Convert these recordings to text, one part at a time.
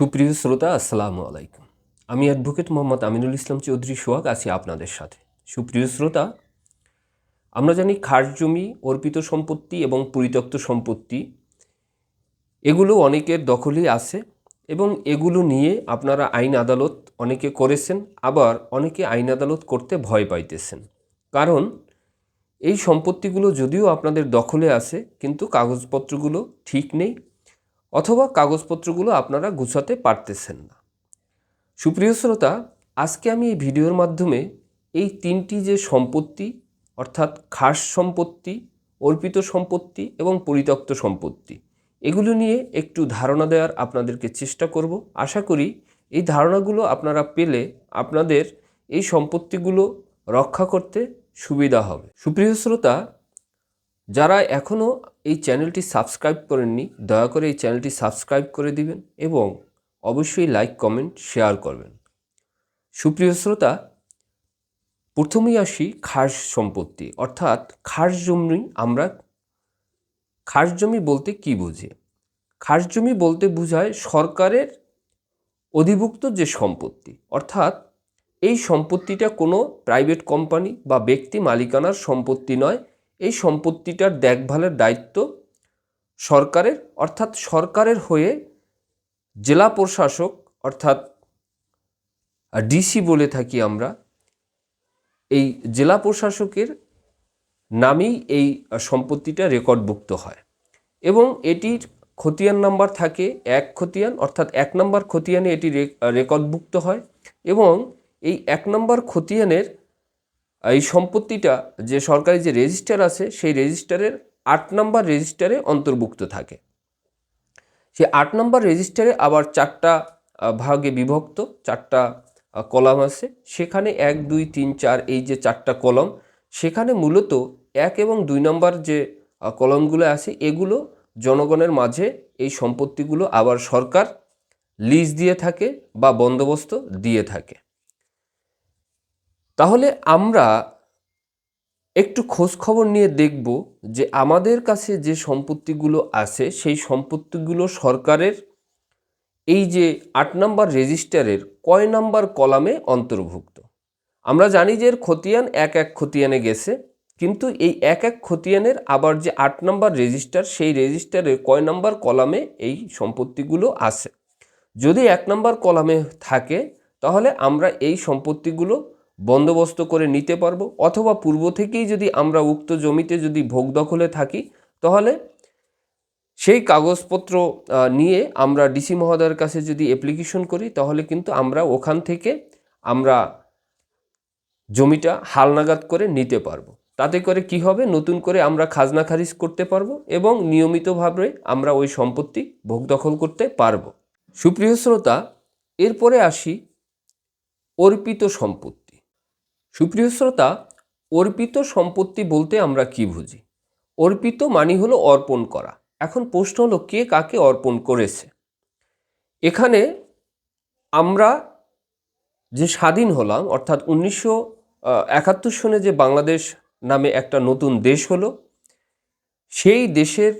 সুপ্রিয় শ্রোতা, আসসালামু আলাইকুম। আমি অ্যাডভোকেট মোহাম্মদ আমিনুল ইসলাম চৌধুরী সোহাগ, আছি আপনাদের সাথে। সুপ্রিয় শ্রোতা, আমরা জানি খাস জমি, অর্পিত সম্পত্তি এবং পরিত্যক্ত সম্পত্তি, এগুলো অনেকের দখলেই আছে এবং এগুলো নিয়ে আপনারা আইন আদালত অনেকে করেছেন, আবার অনেকে আইন আদালত করতে ভয় পাইতেছেন। কারণ, এই সম্পত্তিগুলো যদিও আপনাদের দখলে আছে, কিন্তু কাগজপত্রগুলো ঠিক নেই অথবা কাগজপত্রগুলো আপনারা গুছাতে পারতেছেন না। সুপ্রিয় শ্রোতা, আজকে আমি এই ভিডিওর মাধ্যমে এই তিনটি যে সম্পত্তি, অর্থাৎ খাস সম্পত্তি, অর্পিত সম্পত্তি এবং পরিত্যক্ত সম্পত্তি, এগুলো নিয়ে একটু ধারণা দেওয়ার আপনাদেরকে চেষ্টা করব। আশা করি এই ধারণাগুলো আপনারা পেলে আপনাদের এই সম্পত্তিগুলো রক্ষা করতে সুবিধা হবে। সুপ্রিয় শ্রোতা যারা এখনও এই চ্যানেলটি সাবস্ক্রাইব করেননি, দয়া করে এই চ্যানেলটি সাবস্ক্রাইব করে দিবেন এবং অবশ্যই লাইক, কমেন্ট, শেয়ার করবেন। সুপ্রিয় শ্রোতা, প্রথমেই আসি খাস সম্পত্তি, অর্থাৎ খাস জমি আমরা, খাস জমি বলতে কি বুঝি? খাস জমি বলতে বোঝায় সরকারের অধিভুক্ত যে সম্পত্তি, অর্থাৎ এই সম্পত্তিটা কোনো প্রাইভেট কোম্পানি বা ব্যক্তি মালিকানার সম্পত্তি নয় এই সম্পত্তিটার দেখভালের দায়িত্ব সরকারের, অর্থাৎ সরকারের হয়ে জেলা প্রশাসক, অর্থাৎ ডিসি বলে থাকি আমরা, এই জেলা প্রশাসকের নামেই এই সম্পত্তিটা রেকর্ডভুক্ত হয়। এবং এটির খতিয়ান নাম্বার থাকে এক খতিয়ান, অর্থাৎ এক নম্বর খতিয়ানে এটি রেকর্ডভুক্ত হয়। এবং এই এক নম্বর খতিয়ানের এই সম্পত্তিটা যে সরকারি যে রেজিস্টার আছে, সেই রেজিস্টারের আট নম্বর রেজিস্টারে অন্তর্ভুক্ত থাকে। সেই আট নম্বর রেজিস্টারে আবার চারটা ভাগে বিভক্ত, চারটা কলাম আছে। সেখানে এক, দুই, তিন, চার, এই যে চারটা কলম, সেখানে মূলত এক এবং দুই নম্বর যে কলমগুলো আছে, এগুলো জনগণের মাঝে এই সম্পত্তিগুলো আবার সরকার লিজ দিয়ে থাকে বা বন্দোবস্ত দিয়ে থাকে। তাহলে আমরা একটু খোঁজ খবর নিয়ে দেখব যে আমাদের কাছে যে সম্পত্তিগুলো আছে, সেই সম্পত্তিগুলো সরকারের এই যে আট নম্বর রেজিস্টারের কয় নাম্বার কলামে অন্তর্ভুক্ত। আমরা জানি যে এর খতিয়ান এক এক খতিয়ানে গেছে, কিন্তু এই এক এক খতিয়ানের আবার যে আট নম্বর রেজিস্টার, সেই রেজিস্টারের কয় নম্বর কলামে এই সম্পত্তিগুলো আছে। যদি এক নম্বর কলামে থাকে, তাহলে আমরা এই সম্পত্তিগুলো বন্দোবস্ত করে নিতে পারব, অথবা পূর্ব থেকেই যদি আমরা উক্ত জমিতে যদি ভোগ দখলে থাকি, তাহলে সেই কাগজপত্র নিয়ে আমরা ডিসি মহোদয়ের কাছে যদি অ্যাপ্লিকেশন করি, তাহলে কিন্তু আমরা ওখান থেকে আমরা জমিটা হালনাগাদ করে নিতে পারব। তাতে করে কি হবে? নতুন করে আমরা খাজনা খারিজ করতে পারব এবং নিয়মিতভাবে আমরা ওই সম্পত্তি ভোগ দখল করতে পারব। সুপ্রিয় শ্রোতা, এরপরে আসি অর্পিত সম্পত্তি। সুপ্রিয় শ্রোতা, অর্পিত সম্পত্তি বলতে আমরা কি বুঝি? অর্পিত মানি হলো অর্পণ করা। এখন প্রশ্ন হলো, কে কাকে অর্পণ করেছে? এখানে আমরা যে স্বাধীন হলাম, অর্থাৎ উনিশশো একাত্তর সনে যে বাংলাদেশ নামে একটা নতুন দেশ হলো, সেই দেশের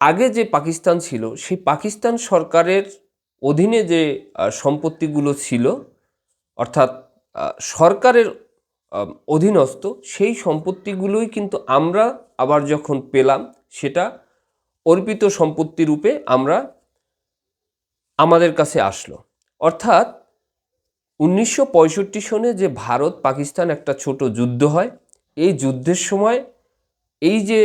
আগে যে পাকিস্তান ছিল, সেই পাকিস্তান সরকারের অধীনে যে সম্পত্তিগুলো ছিল, অর্থাৎ সরকারের অধীনস্থ, সেই সম্পত্তিগুলোই কিন্তু আমরা আবার যখন পেলাম, সেটা অর্পিত সম্পত্তি রূপে আমরা আমাদের কাছে আসলো। অর্থাৎ উনিশশো পঁয়ষট্টি সনে যে ভারত পাকিস্তান একটা ছোট যুদ্ধ হয়, এই যুদ্ধের সময় এই যে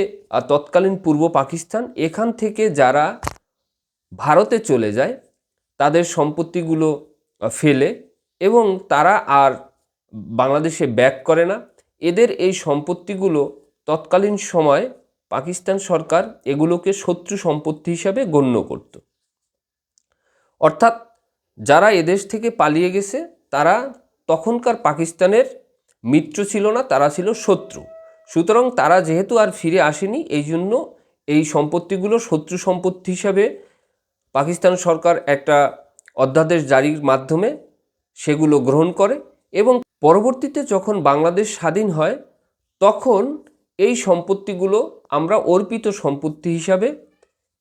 তৎকালীন পূর্ব পাকিস্তান, এখান থেকে যারা ভারতে চলে যায়, তাদের সম্পত্তিগুলো ফেলে এবং তারা আর বাংলাদেশে ব্যাক করে না। এদের এই সম্পত্তিগুলো তৎকালীন সময় পাকিস্তান সরকার এগুলোকে শত্রু সম্পত্তি হিসাবে গণ্য করত। অর্থাৎ যারা এদেশ থেকে পালিয়ে গেছে, তারা তখনকার পাকিস্তানের মিত্র ছিল না, তারা ছিল শত্রু। সুতরাং তারা যেহেতু আর ফিরে আসেনি, এই জন্য এই সম্পত্তিগুলো শত্রু সম্পত্তি হিসাবে পাকিস্তান সরকার একটা অধ্যাদেশ জারির মাধ্যমে সেগুলো গ্রহণ করে এবং পরবর্তীতে যখন বাংলাদেশ স্বাধীন হয়, তখন এই সম্পত্তিগুলো আমরা অর্পিত সম্পত্তি হিসাবে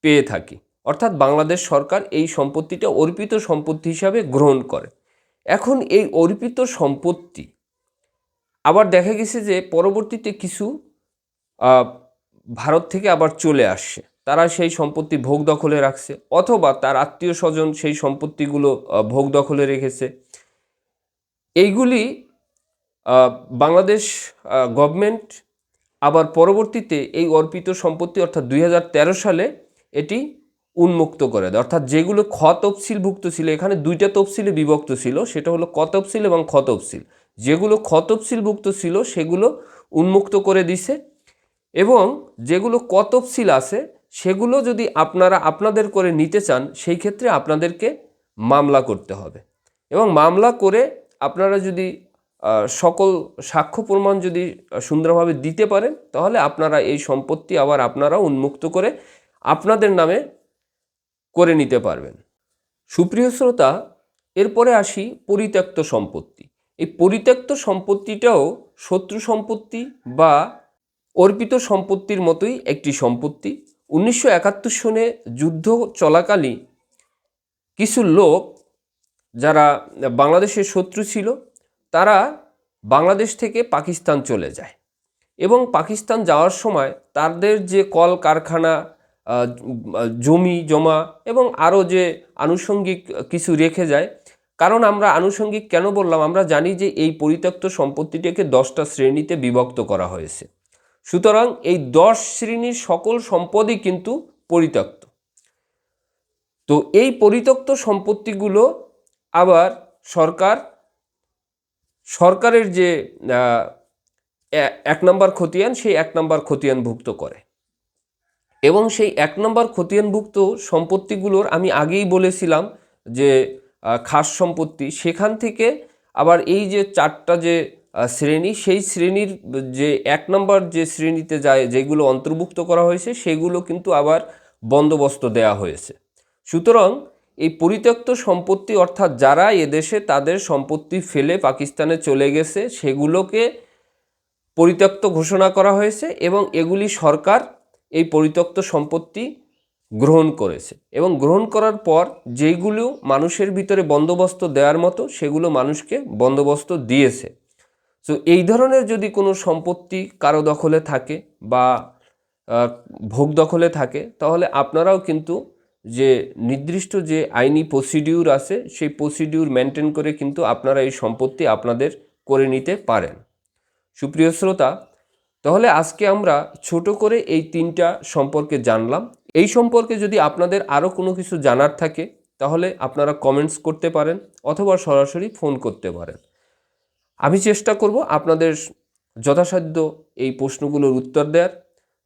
পেয়ে থাকি। অর্থাৎ বাংলাদেশ সরকার এই সম্পত্তিটা অর্পিত সম্পত্তি হিসাবে গ্রহণ করে। এখন এই অর্পিত সম্পত্তি, আবার দেখা গেছে যে পরবর্তীতে কিছু ভারত থেকে আবার চলে আসছে তারা সেই সম্পত্তি ভোগ দখলে রাখছে, অথবা তার আত্মীয় স্বজন সেই সম্পত্তিগুলো ভোগ দখলে রেখেছে। এইগুলি বাংলাদেশ গভর্নমেন্ট আবার পরবর্তীতে এই অর্পিত সম্পত্তি অর্থাৎ দুই হাজার তেরো সালে এটি উন্মুক্ত করে দেয়। অর্থাৎ যেগুলো খ তফসিলভুক্ত ছিল, এখানে দুইটা তফসিলে বিভক্ত ছিল, সেটা হলো ক তফসিল এবং খ তফসিল। যেগুলো খ তফসিলভুক্ত ছিল, সেগুলো উন্মুক্ত করে দিছে এবং যেগুলো ক তফসিল আছে, সেগুলো যদি আপনারা আপনাদের করে নিতে চান, সেই ক্ষেত্রে আপনাদেরকে মামলা করতে হবে। এবং মামলা করে আপনারা যদি সকল সাক্ষ্য প্রমাণ যদি সুন্দরভাবে দিতে পারেন, তাহলে আপনারা এই সম্পত্তি আবার আপনারা উন্মুক্ত করে আপনাদের নামে করে নিতে পারবেন। সুপ্রিয় শ্রোতা, এরপরে আসি পরিত্যক্ত সম্পত্তি। এই পরিত্যক্ত সম্পত্তিটাও শত্রু সম্পত্তি বা অর্পিত সম্পত্তির মতোই একটি সম্পত্তি। উনিশশো একাত্তর সনে যুদ্ধ চলাকালীন কিছু লোক যারা বাংলাদেশের শত্রু ছিল, তারা বাংলাদেশ থেকে পাকিস্তান চলে যায়। এবং পাকিস্তান যাওয়ার সময় তাদের যে কল কারখানা জমি জমা এবং আরও যে আনুষঙ্গিক কিছু রেখে যায়, কারণ আমরা আনুষঙ্গিক কেন বললাম? আমরা জানি যে এই পরিত্যক্ত সম্পত্তিটাকে দশটা শ্রেণীতে বিভক্ত করা হয়েছে। সুতরাং এই দশ শ্রেণির সকল সম্পদই কিন্তু পরিত্যক্ত। তো এই পরিত্যক্ত সম্পত্তিগুলো আবার সরকার, সরকারের যে এক নম্বর খতিয়ান, সেই এক নম্বর খতিয়ানভুক্ত করে। এবং সেই এক নম্বর খতিয়ানভুক্ত সম্পত্তিগুলোর আমি আগেই বলেছিলাম যে খাস সম্পত্তি, সেখান থেকে আবার এই যে চারটা যে শ্রেণি, সেই শ্রেণির যে এক নম্বর যে শ্রেণীতে যায়, যেগুলো অন্তর্ভুক্ত করা হয়েছে, সেগুলো কিন্তু আবার বন্দোবস্ত দেয়া হয়েছে। সুতরাং এই পরিত্যক্ত সম্পত্তি অর্থাৎ যারা এদেশে তাদের সম্পত্তি ফেলে পাকিস্তানে চলে গেছে, সেগুলোকে পরিত্যক্ত ঘোষণা করা হয়েছে এবং এগুলি সরকার এই পরিত্যক্ত সম্পত্তি গ্রহণ করেছে। এবং গ্রহণ করার পর যেইগুলো মানুষের ভিতরে বন্দোবস্ত দেওয়ার মতো, সেগুলো মানুষকে বন্দোবস্ত দিয়েছে। তো এই ধরনের যদি কোনো সম্পত্তি কারও দখলে থাকে বা ভোগ দখলে থাকে, তাহলে আপনারাও কিন্তু যে নির্দিষ্ট যে আইনি প্রসিডিউর আছে, সেই প্রসিডিউর মেনটেন করে কিন্তু আপনারা এই সম্পত্তি আপনাদের করে নিতে পারেন। সুপ্রিয় শ্রোতা, তাহলে আজকে আমরা ছোট করে এই তিনটা সম্পর্কে জানলাম। এই সম্পর্কে যদি আপনাদের আরও কোনো কিছু জানার থাকে, তাহলে আপনারা কমেন্টস করতে পারেন অথবা সরাসরি ফোন করতে পারেন। আমি চেষ্টা করব আপনাদের যথাসাধ্য এই প্রশ্নগুলোর উত্তর দেওয়ার।